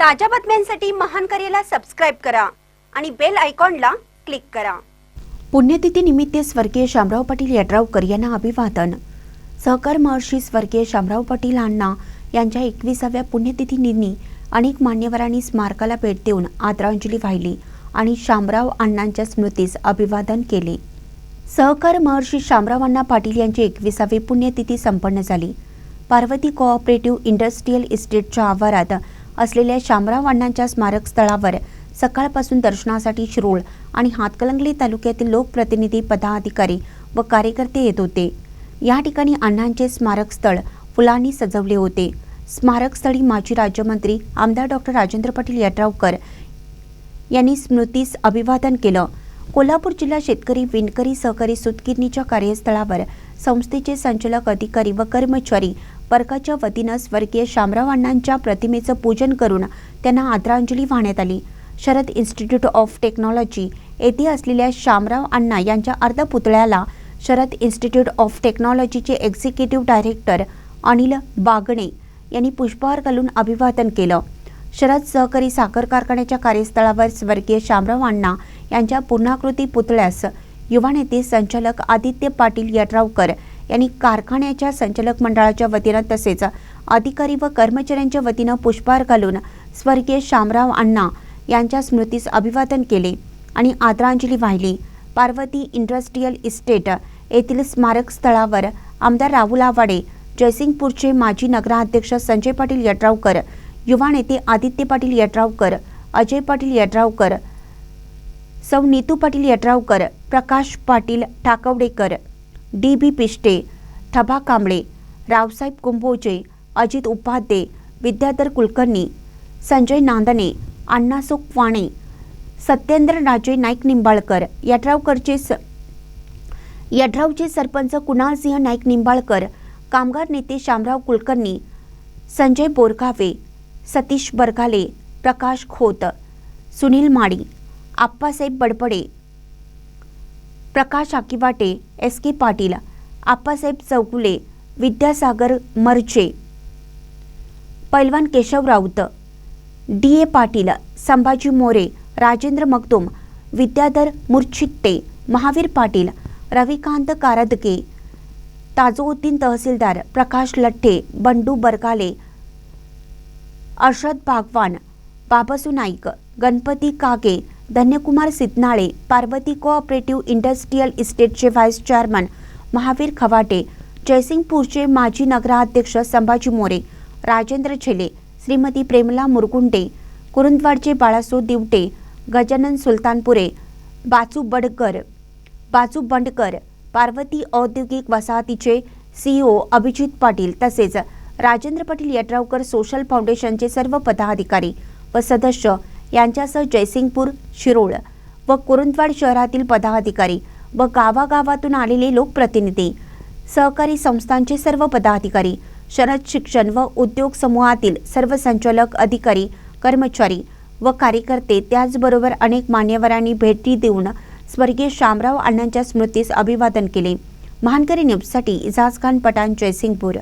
ताज्या बातम्यांसाठी महान करेला सबस्क्राईब करा आणि बेल आयकॉनला क्लिक करा. पुण्यतिथीनिमित्त स्वर्गीय शामराव पाटील यड्रावकर यांना अभिवादन. सहकार महर्षी स्वर्गीय शामराव पाटील अण्णा यांच्या एकविसाव्या पुण्यतिथीनिधी अनेक मान्यवरांनी स्मारकाला भेट देऊन आदरांजली वाहिली आणि शामराव अण्णांच्या स्मृतीस अभिवादन केले. सहकार महर्षी शामराव अण्णा पाटील यांची एकविसावी पुण्यतिथी संपन्न झाली. पार्वती कोऑपरेटिव्ह इंडस्ट्रीयल इस्टेटच्या आवारात असलेल्या शामराव अण्णांच्या स्मारक स्थळावर सकाळपासून दर्शनासाठी शिरोळ आणि हातकलंगली तालुक्यातील लोकप्रतिनिधी पदाधिकारी व कार्यकर्ते येत होते. या ठिकाणी अण्णांचे स्मारक स्थळ फुलांनी सजवले होते. स्मारक स्थळी माजी राज्यमंत्री आमदार डॉक्टर राजेंद्र पाटील यड्रावकर यांनी स्मृतीस अभिवादन केलं. कोल्हापूर जिल्हा शेतकरी विणकरी सहकारी सुतगिरणीच्या कार्यस्थळावर संस्थेचे संचालक अधिकारी व कर्मचारी परकाच्या वतीनं स्वर्गीय शामराव अण्णांच्या प्रतिमेचं पूजन करून त्यांना आदरांजली वाहण्यात आली. शरद इन्स्टिट्यूट ऑफ टेक्नॉलॉजी येथे असलेल्या शामराव अण्णा यांच्या अर्धपुतळ्याला शरद इन्स्टिट्यूट ऑफ टेक्नॉलॉजीचे एक्झिक्युटिव्ह डायरेक्टर अनिल बागणे यांनी पुष्पहार घालून अभिवादन केलं. शरद सहकारी साखर कारखान्याच्या कार्यस्थळावर स्वर्गीय शामराव अण्णा यांच्या पूर्णाकृती पुतळ्यास युवा नेते संचालक आदित्य पाटील यड्रावकर यांनी कारखान्याच्या संचालक मंडळाच्या वतीनं तसेच अधिकारी व कर्मचाऱ्यांच्या वतीनं पुष्पहार घालून स्वर्गीय शामराव अण्णा यांच्या स्मृतीस अभिवादन केले आणि आदरांजली वाहिली. पार्वती इंडस्ट्रीयल इस्टेट येथील स्मारक स्थळावर आमदार राहुल आवाडे जयसिंगपूरचे माजी नगराध्यक्ष संजय पाटील यड्रावकर युवा नेते आदित्य पाटील यड्रावकर अजय पाटील यड्रावकर सौ नीतू पाटील यड्रावकर प्रकाश पाटील टाकवडेकर डी बी पिष्टे ठबा कांबळे रावसाहेब कुंभोजे अजित उपाध्ये विद्याधर कुलकर्णी संजय नांदणे अण्णासुख वाणे सत्येंद्र राजे नाईक निंबाळकर यड्रावकरचे स यड्रावचे सरपंच कुणालसिंह नाईक निंबाळकर कामगार नेते शामराव कुलकर्णी संजय बोरगावे सतीश बरगाले प्रकाश खोत सुनील माळी आप्पासाहेब बडबडे प्रकाश आकिवाटे एस के पाटील आप्पासाहेब चौगुले विद्यासागर मर्चे पैलवान Keshav Raut D A Patil Sambhaji More Rajendra Magdum Vidyadhar Murchitte Mahavir Patil Ravikant Kardake Tajuddin Tahsildar Prakash Latthe Bandu Barkale Arshad Bhagwan Babasu Naik Ganpati Kage Dhanyakumar Sitnale Parvati cooperative industrial इस्टेटचे vice chairman Mahavir खवाटे जयसिंगपूरचे माजी नगराध्यक्ष संभाजी मोरे राजेंद्र छेले श्रीमती प्रेमला मुरगुंडे कुरुंदवाडचे बाळासो दिवटे गजानन सुलतानपुरे बाचू बडकर बाचू बंडकर पार्वती औद्योगिक वसाहतीचे CEO Abhijit Patil तसेच Rajendra Patil Yadravkar social फाउंडेशनचे सर्व पदाधिकारी व सदस्य यांच्यासह जयसिंगपूर शिरोळ व कुरुंदवाड शहरातील पदाधिकारी व गावागावातून आलेले लोकप्रतिनिधी सहकारी संस्थांचे सर्व पदाधिकारी शरद शिक्षण व उद्योग समूहातील सर्व संचालक अधिकारी कर्मचारी व कार्यकर्ते त्याचबरोबर अनेक मान्यवरांनी भेटी देऊन स्वर्गीय शामराव अण्णांच्या स्मृतीस अभिवादन केले. महानकरी न्यूजसाठी इजाज खान पठाण जयसिंगपूर.